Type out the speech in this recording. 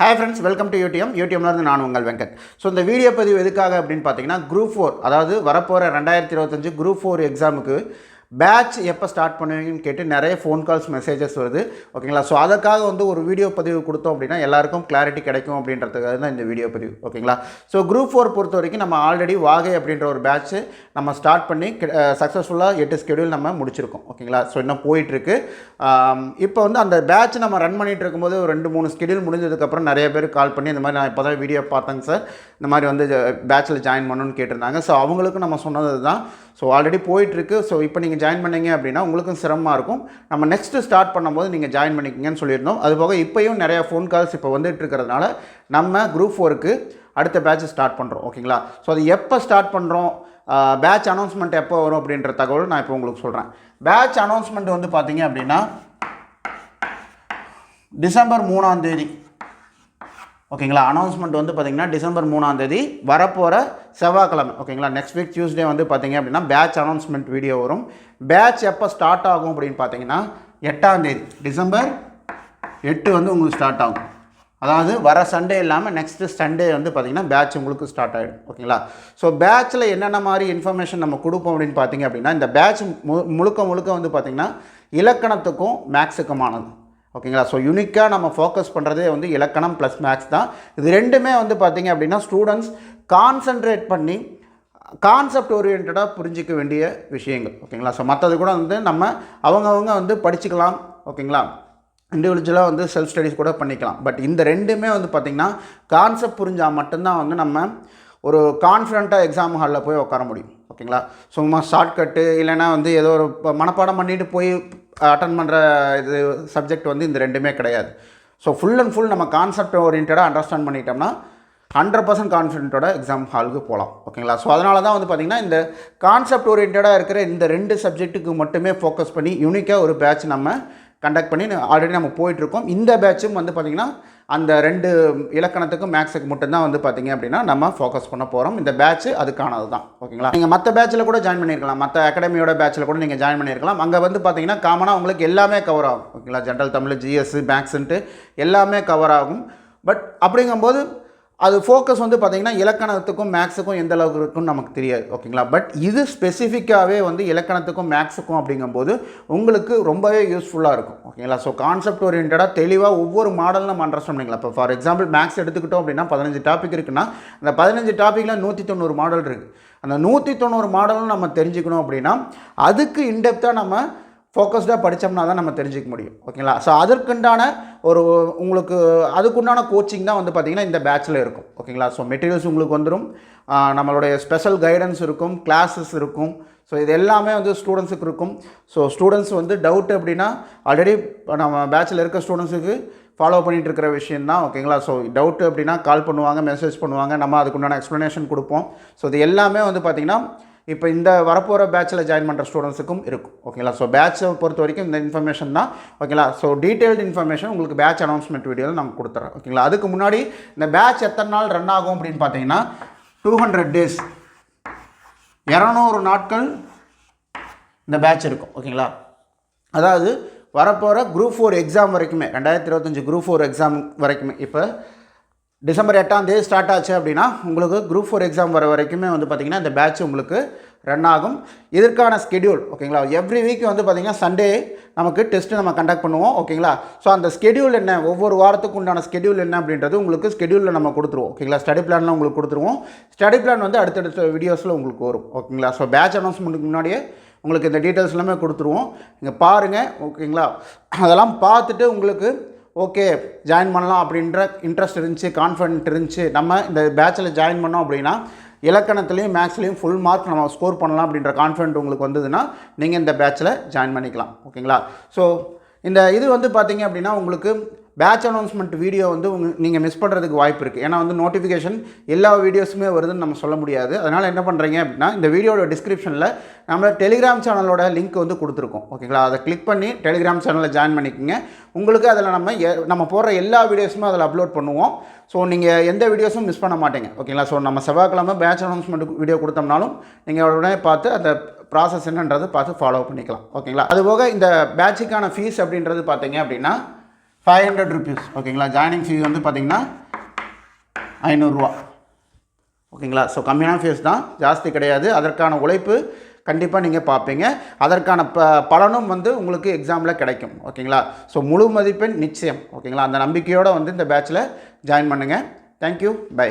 Hi friends welcome to UTM யூடிஎம்லேருந்து நான் உங்கள் Venkat. So இந்த வீடியோ பதிவு எதுக்காக அப்படின்னு பார்த்தீங்கன்னா குரூப் ஃபோர் அதாவது வரப்போகிற ரெண்டாயிரத்தி இருபத்தஞ்சு குரூப் ஃபோர் எக்ஸாமுக்கு பேட்ச் எப்போ ஸ்டார்ட் பண்ணுவீங்கன்னு கேட்டு நிறைய ஃபோன் கால்ஸ் மெசேஜஸ் வருது. ஓகேங்களா ஸோ அதற்காக வந்து ஒரு வீடியோ பதிவு கொடுத்தோம் அப்படின்னா எல்லாருக்கும் கிளாரிட்டி கிடைக்கும் அப்படின்றதுக்காக தான் இந்த வீடியோ பதிவு. ஓகேங்களா ஸோ குரூப் ஃபோர் பொறுத்த வரைக்கும் நம்ம ஆல்ரெடி வாகை அப்படின்ற ஒரு பேட்ச் நம்ம ஸ்டார்ட் பண்ணி சக்ஸஸ்ஃபுல்லாக எட்டு ஸ்கெடியூல் நம்ம முடிச்சிருக்கோம். ஓகேங்களா ஸோ இன்னும் போயிட்டுருக்கு. இப்போ வந்து அந்த பேட்ச் நம்ம ரன் பண்ணிட்டு இருக்கும்போது ஒரு ரெண்டு மூணு ஸ்கெடியூல் முடிஞ்சதுக்கப்புறம் நிறைய பேர் கால் பண்ணி இந்த மாதிரி நான் இப்போ தான் வீடியோ பார்த்தேங்க சார் இந்த மாதிரி வந்து பேட்சில் ஜாயின் பண்ணணும்னு கேட்டிருந்தாங்க. ஸோ அவங்களுக்கும் நம்ம சொன்னது தான் ஸோ ஆல்ரெடி போயிட்டுருக்கு. ஸோ இப்போ நீங்கள் ஜாயின் பண்ணீங்க அப்படின்னா உங்களுக்கும் சிரமமாக இருக்கும். நம்ம நெக்ஸ்ட்டு ஸ்டார்ட் பண்ணும்போது நீங்கள் ஜாயின் பண்ணிக்கிங்கன்னு சொல்லியிருந்தோம். அதுபோக இப்போயும் நிறையா ஃபோன் கால்ஸ் இப்போ வந்துட்டு இருக்கிறதுனால நம்ம குரூப் ஃபோருக்கு அடுத்த பேட்ச் ஸ்டார்ட் பண்ணுறோம் ஓகேங்களா? ஸோ அது எப்போ ஸ்டார்ட் பண்ணுறோம் பேட்ச் அனௌன்ஸ்மெண்ட் எப்போ வரும் அப்படின்ற தகவல் நான் இப்போ உங்களுக்கு சொல்கிறேன் பேட்ச் அனௌன்ஸ்மெண்ட் வந்து பார்த்தீங்க அப்படின்னா டிசம்பர் மூணாம் தேதி. ஓகேங்களா? அனௌன்ஸ்மெண்ட் வந்து பார்த்தீங்கன்னா டிசம்பர் மூணாம் தேதி வரப்போகிற செவ்வாய்க்கிழமை. ஓகேங்களா? நெக்ஸ்ட் வீக் டியூஸ்டே வந்து பார்த்தீங்க அப்படின்னா பேட்ச் அனௌன்ஸ்மெண்ட் வீடியோ வரும். பேட்ச் எப்போ ஸ்டார்ட் ஆகும் அப்படின்னு பார்த்தீங்கன்னா எட்டாம் தேதி. டிசம்பர் எட்டு வந்து உங்களுக்கு ஸ்டார்ட் ஆகும். அதாவது வர சண்டே இல்லாமல் நெக்ஸ்ட்டு சண்டே வந்து பார்த்திங்கன்னா பேட்ச் உங்களுக்கு ஸ்டார்ட் ஆகிடும் ஓகேங்களா? ஸோ பேட்ச்சில் என்னென்ன மாதிரி இன்ஃபர்மேஷன் நம்ம கொடுப்போம் அப்படின்னு பார்த்தீங்க அப்படின்னா இந்த பேட்ச் மு முழுக்க முழுக்க வந்து பார்த்திங்கன்னா இலக்கணத்துக்கும் மேக்ஸுக்குமானது ஓகேங்களா? ஸோ யூனிக்காக நம்ம ஃபோக்கஸ் பண்ணுறதே வந்து இலக்கணம் ப்ளஸ் மேக்ஸ் தான். இது ரெண்டுமே வந்து பார்த்திங்க அப்படின்னா ஸ்டூடெண்ட்ஸ் கான்சென்ட்ரேட் பண்ணி கான்செப்ட் ஓரியன்டாக புரிஞ்சிக்க வேண்டிய விஷயங்கள். ஓகேங்களா? ஸோ மற்றது கூட வந்து நம்ம அவங்கவுங்க வந்து படிச்சுக்கலாம். ஓகேங்களா? இண்டிவிஜுவலாக வந்து செல்ஃப் ஸ்டடீஸ் கூட பண்ணிக்கலாம். பட் இந்த ரெண்டுமே வந்து பார்த்திங்கன்னா கான்செப்ட் புரிஞ்சால் மட்டும்தான் வந்து நம்ம ஒரு கான்ஃபிடண்ட்டாக எக்ஸாம் ஹாலில் போய் உட்கார முடியும். ஓகேங்களா? சும்மா ஷார்ட்கட்டு இல்லைன்னா வந்து ஏதோ ஒரு ப- மனப்பாடம் பண்ணிட்டு போய் அட்டன் பண்ணுற இது சப்ஜெக்ட் வந்து இந்த ரெண்டுமே கிடையாது. ஸோ ஃபுல் அண்ட் ஃபுல் நம்ம கான்செப்ட் ஓரியன்டாக அண்டர்ஸ்டாண்ட் பண்ணிட்டோம்னா ஹண்ட்ரட் பர்சன்ட் கான்ஃபிடென்ட்டோட எக்ஸாம் ஹாலுக்கு போகலாம் ஓகேங்களா ஸோ அதனால தான் வந்து பார்த்திங்கன்னா இந்த கான்செப்ட் ஓரியன்டாக இருக்கிற இந்த ரெண்டு சப்ஜெக்ட்டுக்கு மட்டுமே ஃபோக்கஸ் பண்ணி யூனிக்காக ஒரு பேட்ச் நம்ம கண்டக்ட் பண்ணி ஆல்ரெடி நம்ம போயிட்டுருக்கோம். இந்த பேட்சும் வந்து பார்த்திங்கன்னா அந்த ரெண்டு இலக்கணத்துக்கும் மேக்ஸுக்கு மட்டும்தான் வந்து பார்த்திங்க அப்படின்னா நம்ம ஃபோக்கஸ் பண்ண போகிறோம் இந்த பேட்ச் அதுக்கானது தான் ஓகேங்களா நீங்கள் மற்ற பேட்சில் கூட ஜாயின் பண்ணியிருக்கலாம். மற்ற அகாடமியோட பேட்சில் கூட நீங்கள் ஜாயின் பண்ணியிருக்கலாம். அங்கே வந்து பார்த்திங்கன்னா காமனாக உங்களுக்கு எல்லாமே கவர் ஆகும். ஓகேங்களா ஜென்ரல் தமிழ் ஜிஎஸ் மேக்ஸுன்ட்டு எல்லாமே கவர் ஆகும். பட் அப்படிங்கும்போது அது ஃபோக்கஸ் வந்து பார்த்திங்கன்னா இலக்கணத்துக்கும் மேக்ஸுக்கும் எந்த அளவுக்கு இருக்குன்னு நமக்கு தெரியாது ஓகேங்களா பட் இது ஸ்பெசிஃபிக்காகவே வந்து இலக்கணத்துக்கும் மேக்ஸுக்கும் அப்படிங்கும்போது உங்களுக்கு ரொம்பவே யூஸ்ஃபுல்லாக இருக்கும் ஓகேங்களா ஸோ கான்செப்ட் ஓரியன்டாக தெளிவாக ஒவ்வொரு மாடல் நம்ம அண்டர்ஸ்டாண்ட் பண்ணிக்கலாம். இப்போ ஃபார் எக்ஸாம்பிள் மேக்ஸ் எடுத்துக்கிட்டோம் அப்படின்னா பதினஞ்சு டாபிக் இருக்குன்னா அந்த பதினஞ்சு டாப்பிக்கில் நூற்றி தொண்ணூறு மாடல் இருக்குது அந்த நூற்றி தொண்ணூறு மாடலும் நம்ம தெரிஞ்சுக்கணும் அப்படின்னா அதுக்கு இன்டெப்த்தாக நம்ம ஃபோக்கஸ்டாக படித்தோம்னா தான் நம்ம தெரிஞ்சுக்க முடியும். ஓகேங்களா? ஸோ அதற்குண்டான ஒரு உங்களுக்கு அதுக்குண்டான கோச்சிங் தான் வந்து பார்த்திங்கன்னா இந்த பேட்சில் இருக்கும். ஓகேங்களா? ஸோ மெட்டீரியல்ஸ் உங்களுக்கு வந்துடும் நம்மளுடைய ஸ்பெஷல் கைடன்ஸ் இருக்கும் கிளாஸஸ் இருக்கும். ஸோ இது எல்லாமே வந்து ஸ்டூடெண்ட்ஸுக்கு இருக்கும். ஸோ ஸ்டூடெண்ட்ஸ் வந்து டவுட் அப்படின்னா ஆல்ரெடி நம்ம பேட்சில் இருக்க ஸ்டூடெண்ட்ஸுக்கு ஃபாலோ பண்ணிகிட்டு இருக்கிற விஷயம் தான் ஓகேங்களா? ஸோ டவுட்டு அப்படின்னா கால் பண்ணுவாங்க மெசேஜ் பண்ணுவாங்க நம்ம அதுக்குண்டான எக்ஸ்ப்ளனேஷன் கொடுப்போம். ஸோ இது எல்லாமே வந்து பார்த்திங்கன்னா இப்போ இந்த வரப்போகிற பேட்சில் ஜாயின் பண்ணுற ஸ்டூடெண்ட்ஸுக்கும் இருக்கும். ஓகேங்களா ஸோ பேட்சை பொறுத்த வரைக்கும் இந்த இன்ஃபர்மேஷன் தான். ஓகேங்களா ஸோ டீட்டெயில்டு இன்ஃபர்மேஷன் உங்களுக்கு பேட்ச் அனௌன்ஸ்மெண்ட் வீடியோவில் நாங்கள் கொடுத்துறோம் ஓகேங்களா அதுக்கு முன்னாடி இந்த பேட்ச் எத்தனை நாள் ரன் ஆகும் அப்படின்னு பார்த்தீங்கன்னா டூ ஹண்ட்ரட் டேஸ் இரநூறு நாட்கள் இந்த பேட்ச் இருக்கும். ஓகேங்களா அதாவது வரப்போகிற குரூப் ஃபோர் எக்ஸாம் வரைக்குமே ரெண்டாயிரத்தி இருபத்தஞ்சி குரூப் ஃபோர் எக்ஸாம் வரைக்குமே இப்போ டிசம்பர் எட்டாம் தேதி ஸ்டார்ட் ஆச்சு அப்படின்னா உங்களுக்கு குரூப் ஃபோர் எக்ஸாம் வர வரைக்குமே வந்து பார்த்திங்கன்னா இந்த பேட்ச் உங்களுக்கு ரன் ஆகும். இதற்கான ஸ்கெடியூல் ஓகேங்களா? எவ்ரி வீக் வந்து பார்த்திங்கன்னா சண்டே நமக்கு டெஸ்ட்டு நம்ம கண்டக்ட் பண்ணுவோம் ஓகேங்களா? ஸோ அந்த ஸ்கெடியூல் என்ன? ஒவ்வொரு வாரத்துக்கு உண்டான ஸ்கெடியூல் என்ன அப்படின்றது உங்களுக்கு ஸ்கெடியூலில் நம்ம கொடுத்துருவோம் ஓகேங்களா? ஸ்டடி பிளான்லாம் உங்களுக்கு கொடுத்துருவோம். ஸ்டடி பிளான் வந்து அடுத்தடுத்த வீடியோஸில் உங்களுக்கு வரும் ஓகேங்களா? ஸோ பேட்ச் அனௌன்ஸ்மெண்ட்டுக்கு முன்னாடியே உங்களுக்கு இந்த டீட்டெயில்ஸ் எல்லாமே கொடுத்துருவோம். நீங்கள் பாருங்கள் ஓகேங்களா? அதெல்லாம் பார்த்துட்டு உங்களுக்கு ஓகே ஜாயின் பண்ணலாம் அப்படின்ற இன்ட்ரெஸ்ட் இருந்துச்சு கான்ஃபிடென்ட் இருந்துச்சு. நம்ம இந்த பேட்சில் ஜாயின் பண்ணோம் அப்படின்னா இலக்கணத்துலேயும் மேக்ஸ்லேயும் ஃபுல் மார்க் நம்ம ஸ்கோர் பண்ணலாம் அப்படின்ற கான்ஃபிடென்ட் உங்களுக்கு வந்ததுன்னா நீங்கள் இந்த பேட்சில் ஜாயின் பண்ணிக்கலாம். ஓகேங்களா? ஸோ இந்த இது வந்து பார்த்தீங்க அப்படின்னா உங்களுக்கு பேட்ச் அனௌன்ஸ்மெண்ட் வீடியோ வந்து உங்க நீங்கள் மிஸ் பண்ணுறதுக்கு வாய்ப்பு இருக்குது ஏன்னா வந்து நோட்டிஃபிகேஷன் எல்லா வீடியோஸுமே வருதுன்னு நம்ம சொல்ல முடியாது. அதனால் என்ன பண்ணுறீங்க அப்படின்னா இந்த வீடியோட டிஸ்கிரிப்ஷனில் நம்ம டெலிகிராம் சேனலோட லிங்க் வந்து கொடுத்துருக்கோம். ஓகேங்களா அதை கிளிக் பண்ணி டெலிகிராம் சேனலில் ஜாயின் பண்ணிக்கோங்க. உங்களுக்கு அதில் நம்ம எ- நம்ம போடுற எல்லா வீடியோஸுமே அதில் அப்லோட் பண்ணுவோம். ஸோ நீங்கள் எந்த வீடியோஸும் மிஸ் பண்ண மாட்டீங்க. ஓகேங்களா ஸோ நம்ம செவ்வாய்க்கிழமை பேட்ச் அனௌன்ஸ்மெண்ட் வீடியோ கொடுத்தோம்னாலும் நீங்கள் உடனே பார்த்து அந்த ப்ராசஸ் என்னன்றது பார்த்து ஃபாலோ பண்ணிக்கலாம். ஓகேங்களா அதுபோக இந்த பேட்சுக்கான ஃபீஸ் அப்படின்றது பார்த்தீங்க அப்படின்னா ஃபைவ் ஹண்ட்ரட் ருபீஸ் ஓகேங்களா ஜாயினிங் ஃபீ வந்து பார்த்தீங்கன்னா ஐநூறுரூவா ஓகேங்களா ஸோ கம்மியான ஃபீஸ் தான். ஜாஸ்தி கிடையாது. அதற்கான உழைப்பு கண்டிப்பாக நீங்கள் பார்ப்பீங்க அதற்கான ப பலனும் வந்து உங்களுக்கு எக்ஸாமில் கிடைக்கும். ஓகேங்களா ஸோ முழு மதிப்பெண் நிச்சயம். ஓகேங்களா அந்த நம்பிக்கையோடு வந்து இந்த பேட்சில் ஜாயின் பண்ணுங்கள் தேங்க்யூ பை